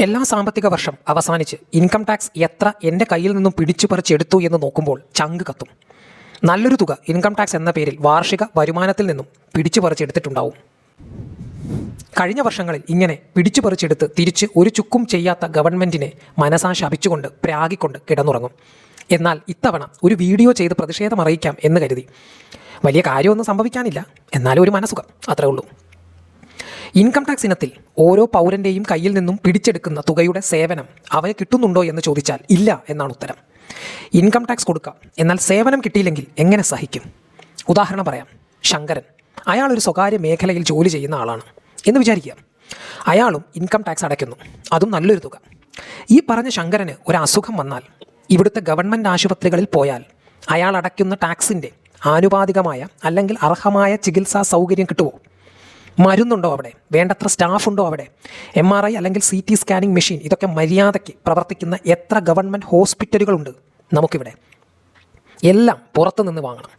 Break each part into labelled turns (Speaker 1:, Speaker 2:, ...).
Speaker 1: എല്ലാ സാമ്പത്തിക വർഷം അവസാനിച്ച് ഇൻകം ടാക്സ് എത്ര എന്റെ കയ്യിൽ നിന്നും പിടിച്ചു പറിച്ചെടുത്തു എന്ന് നോക്കുമ്പോൾ ചങ്ക് കത്തും. നല്ലൊരു തുക ഇൻകം ടാക്സ് എന്ന പേരിൽ വാർഷിക വരുമാനത്തിൽ നിന്നും പിടിച്ചു പറിച്ചെടുത്തിട്ടുണ്ടാവും കഴിഞ്ഞ വർഷങ്ങളിൽ ഇങ്ങനെ പിടിച്ചു പറിച്ചെടുത്ത് തിരിച്ച് ഒരു ചുക്കും ചെയ്യാത്ത ഗവൺമെന്റിനെ മനസാ ശപിച്ചുകൊണ്ട് പ്രാഗിക്കൊണ്ട് കിടന്നുറങ്ങും. എന്നാൽ ഇത്തവണ ഒരു വീഡിയോ ചെയ്ത് പ്രതിഷേധം അറിയിക്കാം എന്ന് കരുതി. വലിയ കാര്യമൊന്നും സംഭവിക്കാനില്ല. എന്നാലും ഒരു മനസുഖം അത്രേ ഉള്ളൂ. ഇൻകം ടാക്സ് ഇനത്തിൽ ഓരോ പൗരന്റെയും കയ്യിൽ നിന്നും പിടിച്ചെടുക്കുന്ന തുകയുടെ സേവനം അവന് കിട്ടുന്നുണ്ടോ എന്ന് ചോദിച്ചാൽ ഇല്ല എന്നാണ് ഉത്തരം. ഇൻകം ടാക്സ് കൊടുക്കാം. എന്നാൽ സേവനം കിട്ടിയില്ലെങ്കിൽ എങ്ങനെ സഹിക്കും? ഉദാഹരണം പറയാം. ശങ്കരൻ. അയാൾ ഒരു സ്വകാര്യ മേഖലയിൽ ജോലി ചെയ്യുന്ന ആളാണ് എന്ന് വിചാരിക്കുക. അയാളും ഇൻകം ടാക്സ് അടയ്ക്കുന്നു. അതും നല്ലൊരു തുക. ഈ പറഞ്ഞ ശങ്കരന് ഒരു അസുഖം വന്നാൽ ഇവിടുത്തെ ഗവൺമെന്റ് ആശുപത്രികളിൽ പോയാൽ അയാൾ അടയ്ക്കുന്ന ടാക്സിന്റെ ആനുപാതികമായ അല്ലെങ്കിൽ അർഹമായ ചികിത്സാ സൗകര്യം കിട്ടുമോ? മരുന്നുണ്ടോ അവിടെ? വേണ്ടത്ര സ്റ്റാഫ് ഉണ്ടോ അവിടെ? എം ആർ ഐ അല്ലെങ്കിൽ സി ടി സ്കാനിങ് മെഷീൻ ഇതൊക്കെ മര്യാദയ്ക്ക് പ്രവർത്തിക്കുന്ന എത്ര ഗവൺമെന്റ് ഹോസ്പിറ്റലുകളുണ്ട് നമുക്കിവിടെ? എല്ലാം പുറത്തു നിന്ന് വാങ്ങണം.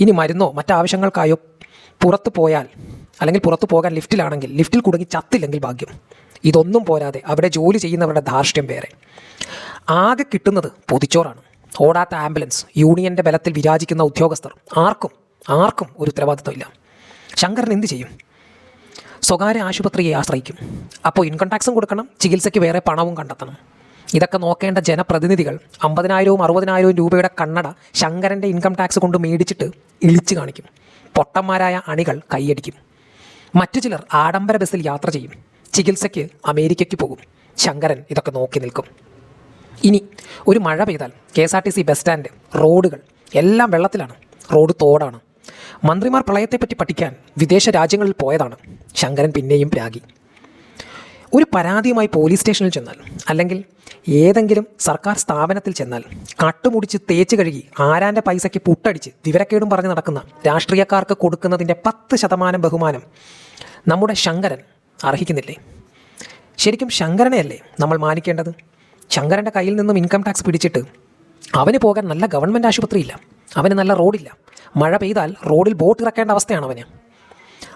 Speaker 1: ഇനി മരുന്നോ മറ്റാവശ്യങ്ങൾക്കായോ പുറത്ത് പോയാൽ അല്ലെങ്കിൽ പുറത്ത് പോകാൻ ലിഫ്റ്റിലാണെങ്കിൽ ലിഫ്റ്റിൽ കുടുങ്ങി ചത്തില്ലെങ്കിൽ ഭാഗ്യം. ഇതൊന്നും പോരാതെ അവിടെ ജോലി ചെയ്യുന്നവരുടെ ധാർഷ്ട്യം വേറെ. ആകെ കിട്ടുന്നത് പൊതിച്ചോറാണ്. ഓടാത്ത ആംബുലൻസ് യൂണിയന്റെ ബലത്തിൽ വിരാജിക്കുന്ന ഉദ്യോഗസ്ഥർ ആർക്കും ആർക്കും ഒരു ഉത്തരവാദിത്വമില്ല ശങ്കരൻ എന്ത് ചെയ്യും? സ്വകാര്യ ആശുപത്രിയെ ആശ്രയിക്കും. അപ്പോൾ ഇൻകം ടാക്സും കൊടുക്കണം ചികിത്സയ്ക്ക് വേറെ പണവും കണ്ടെത്തണം. ഇതൊക്കെ നോക്കേണ്ട ജനപ്രതിനിധികൾ അമ്പതിനായിരവും അറുപതിനായിരവും രൂപയുടെ കണ്ണട ശങ്കരന്റെ ഇൻകം ടാക്സ് കൊണ്ട് മേടിച്ചിട്ട് ഇളിച്ചു കാണിക്കും. പൊട്ടന്മാരായ അണികൾ കൈയടിക്കും. മറ്റു ചിലർ ആഡംബര ബസ്സിൽ യാത്ര ചെയ്യും. ചികിത്സയ്ക്ക് അമേരിക്കയ്ക്ക് പോകും. ശങ്കരൻ ഇതൊക്കെ നോക്കി നിൽക്കും. ഇനി ഒരു മഴ പെയ്താൽ K S R T C bus stand റോഡുകൾ എല്ലാം വെള്ളത്തിലാണ്. റോഡ് തോടാണ്. മന്ത്രിമാർ പ്രളയത്തെപ്പറ്റി പഠിക്കാൻ വിദേശ രാജ്യങ്ങളിൽ പോയതാണ്. ശങ്കരൻ പിന്നെയും രാഗി. ഒരു പരാതിയുമായി പോലീസ് സ്റ്റേഷനിൽ ചെന്നാൽ അല്ലെങ്കിൽ ഏതെങ്കിലും സർക്കാർ സ്ഥാപനത്തിൽ ചെന്നാൽ കട്ടുമുടിച്ച് തേച്ച് കഴുകി ആരാന്റെ പൈസയ്ക്ക് പുട്ടടിച്ച് വിവരക്കേടും പറഞ്ഞ് നടക്കുന്ന രാഷ്ട്രീയക്കാർക്ക് കൊടുക്കുന്നതിന്റെ പത്ത് ശതമാനം ബഹുമാനം നമ്മുടെ ശങ്കരൻ അർഹിക്കുന്നില്ലേ? ശരിക്കും ശങ്കരനെയല്ലേ നമ്മൾ മാനിക്കേണ്ടത്? ശങ്കരന്റെ കയ്യിൽ നിന്നും ഇൻകം ടാക്സ് പിടിച്ചിട്ട് അവന് പോകാൻ നല്ല ഗവൺമെന്റ് ആശുപത്രിയില്ല. അവന് നല്ല റോഡില്ല. മഴ പെയ്താൽ റോഡിൽ ബോട്ട് ഇറക്കേണ്ട അവസ്ഥയാണ് അവന്.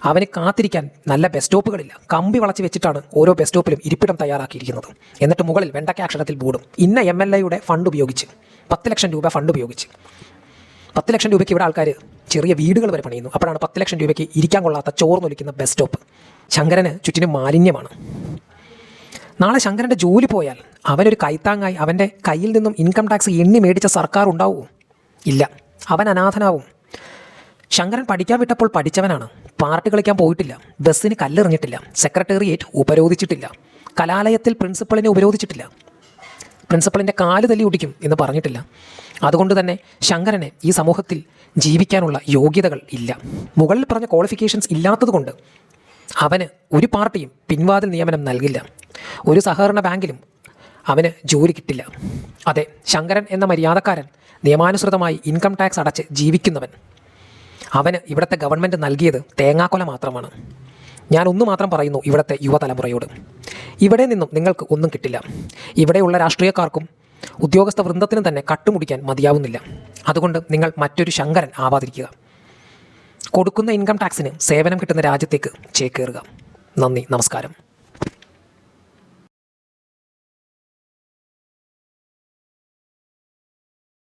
Speaker 1: അവന് കാത്തിരിക്കാൻ നല്ല ബസ് സ്റ്റോപ്പുകളില്ല. കമ്പി വളച്ച് വെച്ചിട്ടാണ് ഓരോ ബസ് സ്റ്റോപ്പിലും ഇരിപ്പിടം തയ്യാറാക്കിയിരിക്കുന്നത്. എന്നിട്ട് മുകളിൽ വെണ്ടക്ക അക്ഷരത്തിൽ ബോർഡും. ഇന്ന എം എൽ എയുടെ ഫണ്ട് ഉപയോഗിച്ച് പത്ത് ലക്ഷം രൂപ ഫണ്ട് ഉപയോഗിച്ച്. പത്ത് ലക്ഷം രൂപയ്ക്ക് ഇവിടെ ആൾക്കാർ ചെറിയ വീടുകൾ വരെ പണിയുന്നു. അപ്പോഴാണ് പത്ത് ലക്ഷം രൂപയ്ക്ക് ഇരിക്കാൻ കൊള്ളാത്ത ചോർന്നൊലിക്കുന്ന ബസ് സ്റ്റോപ്പ്. ശങ്കരന് ചുറ്റിനും മാലിന്യമാണ്. നാളെ ശങ്കരന്റെ ജോലി പോയാൽ അവനൊരു കൈത്താങ്ങായി അവന്റെ കയ്യിൽ നിന്നും ഇൻകം ടാക്സ് എണ്ണി മേടിച്ച സർക്കാർ ഉണ്ടാവുമോ ഇല്ല അവൻ അനാഥനാവും. ശങ്കരൻ പഠിക്കാൻ വിട്ടപ്പോൾ പഠിച്ചവനാണ്. പാർട്ടി കളിക്കാൻ പോയിട്ടില്ല. ബസ്സിന് കല്ലെറിഞ്ഞിട്ടില്ല. സെക്രട്ടേറിയറ്റ് ഉപരോധിച്ചിട്ടില്ല. കലാലയത്തിൽ പ്രിൻസിപ്പളിനെ ഉപരോധിച്ചിട്ടില്ല. പ്രിൻസിപ്പളിന്റെ കാൽ തല്ലി ഒടിക്കും എന്ന് പറഞ്ഞിട്ടില്ല. അതുകൊണ്ട് തന്നെ ശങ്കരനെ ഈ സമൂഹത്തിൽ ജീവിക്കാനുള്ള യോഗ്യതകൾ ഇല്ല. മുകളിൽ പറഞ്ഞ ക്വാളിഫിക്കേഷൻസ് ഇല്ലാത്തതുകൊണ്ട് അവന് ഒരു പാർട്ടിയും പിൻവാതിൽ നിയമനം നൽകില്ല. ഒരു സഹകരണ ബാങ്കിലും അവന് ജോലി കിട്ടില്ല. അതെ ശങ്കരൻ എന്ന മര്യാദക്കാരൻ നിയമാനുസൃതമായി ഇൻകം ടാക്സ് അടച്ച് ജീവിക്കുന്നവൻ. അവന് ഇവിടുത്തെ ഗവൺമെന്റ് നൽകിയത് തേങ്ങാക്കൊല മാത്രമാണ്. ഞാൻ ഒന്നു മാത്രം പറയുന്നു ഇവിടുത്തെ യുവതലമുറയോട്. ഇവിടെ നിന്നും നിങ്ങൾക്ക് ഒന്നും കിട്ടില്ല. ഇവിടെയുള്ള രാഷ്ട്രീയക്കാർക്കും ഉദ്യോഗസ്ഥ വൃന്ദത്തിനും തന്നെ കട്ടുമുടിക്കാൻ മതിയാവുന്നില്ല. അതുകൊണ്ട് നിങ്ങൾ മറ്റൊരു ശങ്കരൻ ആവാതിരിക്കുക. കൊടുക്കുന്ന ഇൻകം ടാക്സിന് സേവനം കിട്ടുന്ന രാജ്യത്തേക്ക് ചേക്കേറുക. നന്ദി നമസ്കാരം.